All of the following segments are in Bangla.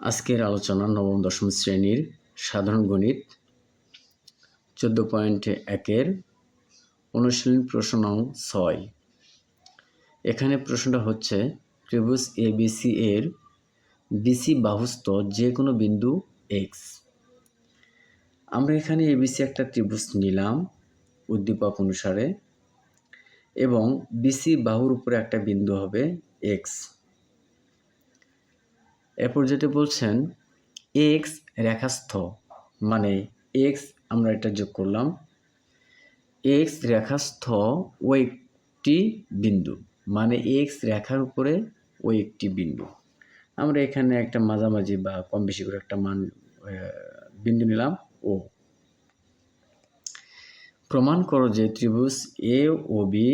আজকের আলোচনা নবম, দশম শ্রেণির সাধারণ গণিত, চোদ্দ পয়েন্ট একের অনুশীলন প্রশ্ন ছয়। এখানে প্রশ্নটা হচ্ছে, ত্রিভুজ এ বিসি এর বিসি বাহুস্থ যে কোনো বিন্দু এক্স আমরা এখানে এবিসি একটা ত্রিভুজ নিলাম উদ্দীপক অনুসারে এবং বিসি বাহুর উপরে একটা বিন্দু হবে এক্স এরপর যেটা বলছেন এক্স রেখাস্থ মানে এক্স আমরা এটা যোগ করলাম এক্স রেখাস্থ ও একটি বিন্দু মানে এক্স রেখার উপরে ও একটি বিন্দু। আমরা এখানে একটা মাঝামাঝি বা কম বেশি করে একটা মান বিন্দু নিলাম, ও। প্রমাণ করো যে ত্রিভুজ এ ও বি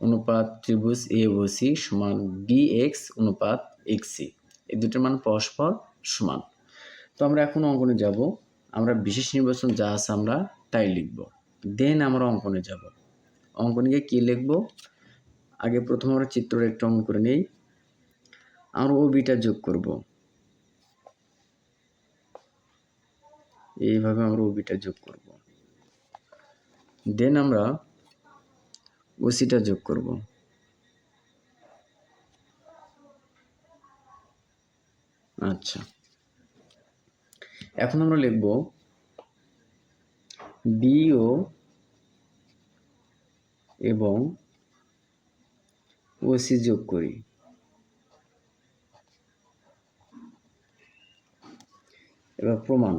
অনুপাত ত্রিভুজ এ ও সি সমান বি এক্স অনুপাত এক্স এই দুটোর মান পরস্পর সমান। তো আমরা এখন অঙ্কনে যাব। আমরা বিশেষ নির্বাচন যা আছে আমরা তাই লিখব। দেন আমরা অঙ্কনে যাব। অঙ্কনে গিয়ে কী লিখব? আগে প্রথম আমরা চিত্র একটা অঙ্কন করে নেই। আমরা ও বিটা যোগ করব। এইভাবে আমরা ও বিটা যোগ করব। দেন আমরা ওসিটা যোগ করব। আচ্ছা। এখন আমরা লিখব বিও এবং ওসি যোগ করি। এবার প্রমাণ।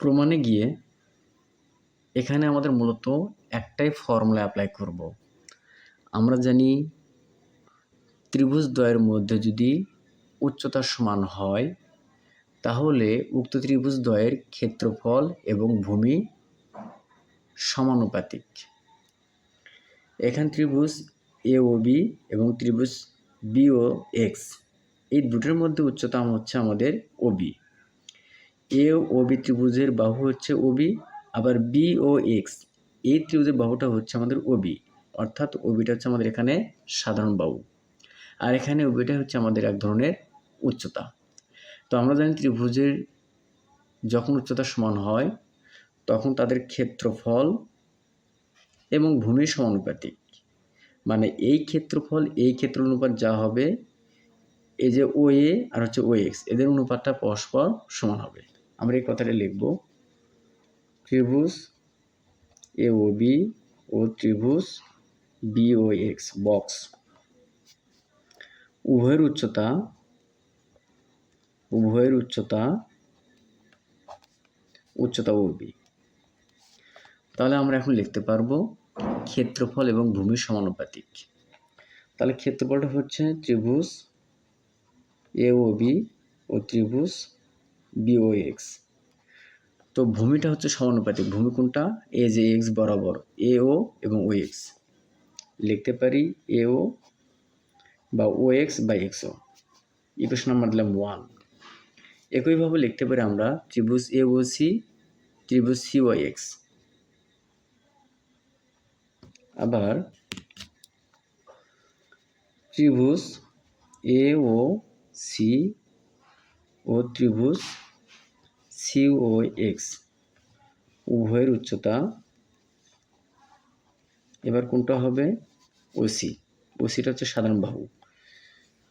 প্রমাণে গিয়ে এখানে আমাদের মূলত একটাই ফর্মুলা অ্যাপ্লাই করব। আমরা জানি ত্রিভুজ দ্বয়ের মধ্যে যদি উচ্চতা সমান হয়, তাহলে উক্ত ত্রিভুজ দ্বয়ের ক্ষেত্রফল এবং ভূমি সমানুপাতিক। এখান ত্রিভুজ এ ও বি এবং ত্রিভুজ বি ও এক্স এই দুটোর মধ্যে উচ্চতা হচ্ছে আমাদের ওবি এ ও বি ত্রিভুজের বাহু হচ্ছে ওবি আবার বি ও এক্স এই ত্রিভুজের বাহুটা হচ্ছে আমাদের ওবি অর্থাৎ ওবিটা হচ্ছে আমাদের এখানে সাধারণ বাহু। আর এখানে ওবিটা হচ্ছে আমাদের এক ধরনের উচ্চতা। তো আমরা জানি ত্রিভুজের যখন উচ্চতা সমান হয়, তখন তাদের ক্ষেত্রফল এবং ভূমির সমানুপাতিক। মানে এই ক্ষেত্রফল, এই ক্ষেত্র অনুপাত যা হবে, এই যে ও এ আর হচ্ছে ও এক্স, এদের অনুপাতটা পরস্পর সমান হবে। আমরা এই কথাটা লিখব। ত্রিভুজ এ ও বি ও ত্রিভুজ বি ও এক্স বক্স উভয়ের উচ্চতা উভয়ের উচ্চতা উচ্চতা বি তাহলে আমরা এখন লিখতে পারব ক্ষেত্রফল এবং ভূমির সমানুপাতিক। তাহলে ক্ষেত্রফলটা হচ্ছে ত্রিভুজ এ ও বি ও ত্রিভুজ বি ও এক্স তো ভূমিটা হচ্ছে সমানুপাতিক, ভূমি কোনটা? এ যে এক্স বরাবর এ ও এবং ও এক্স লিখতে পারি এ ও বা ও এক্স বা এক্স ও ইকুয়েশন নাম্বার দিলাম ওয়ান একইভাবে লিখতে পারি আমরা ত্রিভুজ এ ও সি ত্রিভুজ সি ও এক্স আবার ত্রিভুজ এ ও সি ও ত্রিভুজ সি ও এক্স উভয়ের উচ্চতা এবার কোনটা হবে? ওসি। ওসিটা হচ্ছে সাধারণ বাহু।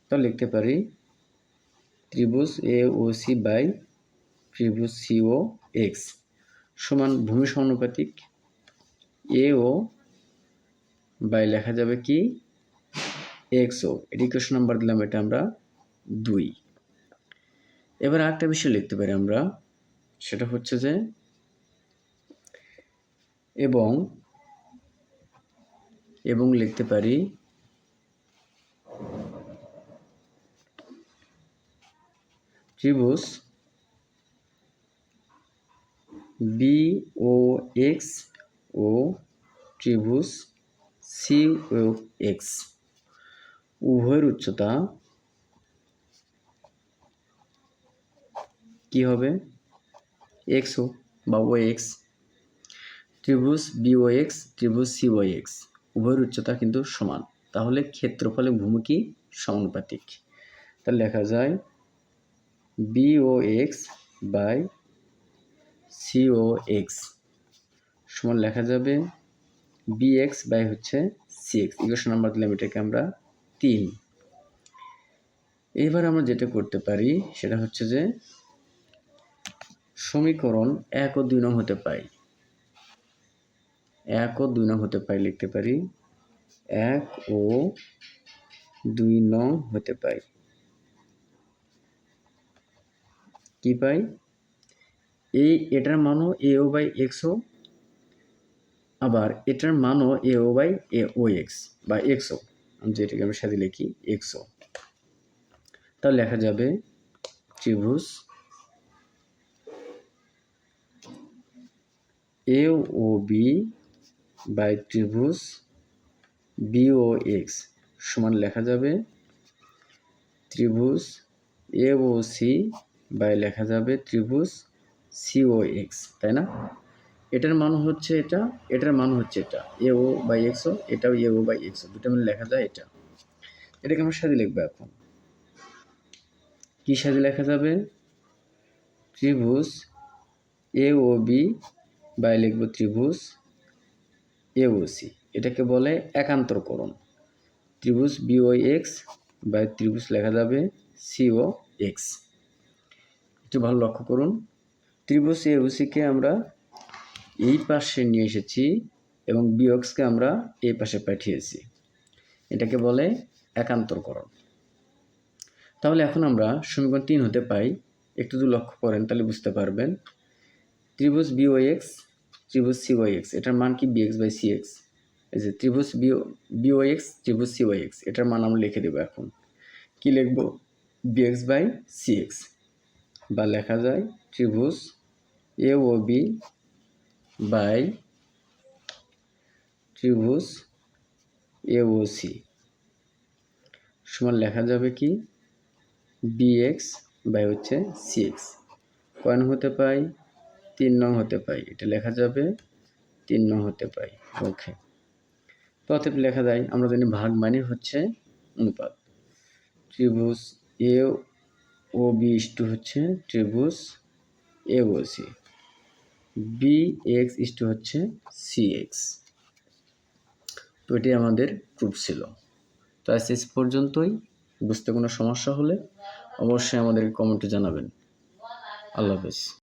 তা লিখতে পারি, ত্রিভুজ এ ও সি বাই ত্রিভুজ সি ও এক্স সমান ভূমি সমানুপাতিক এ ও বাই লেখা যাবে কি? এক্স ও এডুকেশন নাম্বার দিলাম এটা আমরা দুই। এবার আরেকটা বিষয় লিখতে পারি আমরা, সেটা হচ্ছে যে এবং এবং লিখতে পারি ত্রিভুজ বি ও এক্স ও ত্রিভুজ সি ও এক্স উভয়ের উচ্চতা কি হবে? এক্স ও বা ও এক্স ত্রিভুজ বি ও এক্স ত্রিভুজ সি ও এক্স উভয়ের উচ্চতা কিন্তু সমান। তাহলে ক্ষেত্রফলে ভূমিকি সমানুপাতিক। তাহলে লেখা যায় B O X by C O X সমান লেখা যাবে বি এক্স বাই হচ্ছে সি এক্স। ইকুয়েশন নাম্বার দিলাম এটাকে আমরা তিন। এবার আমরা যেটা করতে পারি সেটা হচ্ছে যে সমীকরণ এক ও দুই নং হতে পাই এক ও দুই নং হতে পাই লিখতে পারি। এক ও দুই নং হতে পাই কি পাই? এই এটার মানও এ ও বাই এক্সও আবার এটার মানও A O by A O X বা এক্সও যেটাকে আমরা সাথে লিখি এক্সও তাহলে লেখা যাবে ত্রিভুজ এ ও বি বাই ত্রিভুজ বি ও এক্স সমান লেখা যাবে ত্রিভুজ এ ও সি বাই লেখা যাবে ত্রিভুজ সি ও এক্স তাই না? এটার মান হচ্ছে এটা, এটার মান হচ্ছে এটা এ ও বাই এক্সও এটাও এ ও বাই এক্সও দুটো মিলে লেখা যায় এটা। এটাকে আমরা সাথে লিখব এখন। কী সাথে লেখা যাবে? ত্রিভুজ এ ও বি বাই লিখব ত্রিভুজ এ ও সি এটাকে বলে একান্তরকরণ। ত্রিভুজ বিও এক্স বাই ত্রিভুজ লেখা যাবে সিও এক্স একটু ভালো লক্ষ্য করুন। ত্রিভুজ এ ও সিকে আমরা এই পাশে নিয়ে এসেছি এবং বিওক্সকে আমরা এই পাশে পাঠিয়েছি। এটাকে বলে একান্তরকরণ। তাহলে এখন আমরা সমীকরণ তিন হতে পাই। একটু যদি লক্ষ্য করেন তাহলে বুঝতে পারবেন। ত্রিভুজ বিও ত্রিভুজ সিও এক্স এটার মান কি? বিএক্স বাই সি এক্স এই যে ত্রিভুজ বি বিও এক্স ত্রিভুজ সিও এক্স এটার মান আমরা লিখে দেবো এখন। কি লিখব? বিএক্স বাই সি এক্স বা লেখা যায় ত্রিভুজ এ ও বি বাই ত্রিভুজ এ ও সি সমান লেখা যাবে কি? বিএক্স বাই হচ্ছে সি এক্স কয় নং হতে পাই তিন নং হতে পাই। এটা লেখা যাবে তিন নং হতে পাই। ওকে। তো লেখা যায়, আমরা জানি ভাগ মানে হচ্ছে অনুপাত। ত্রিভুজ এ ও বি ইস্টু হচ্ছে ত্রিভুজ A O C. B X is to হচ্ছে সি এক্স। তো এটি আমাদের প্রুফ ছিল। তো আজ শেষ পর্যন্তই। বুঝতে কোনো সমস্যা হলে অবশ্যই আমাদের কমেন্টে জানাবেন। আল্লাহ হাফেজ।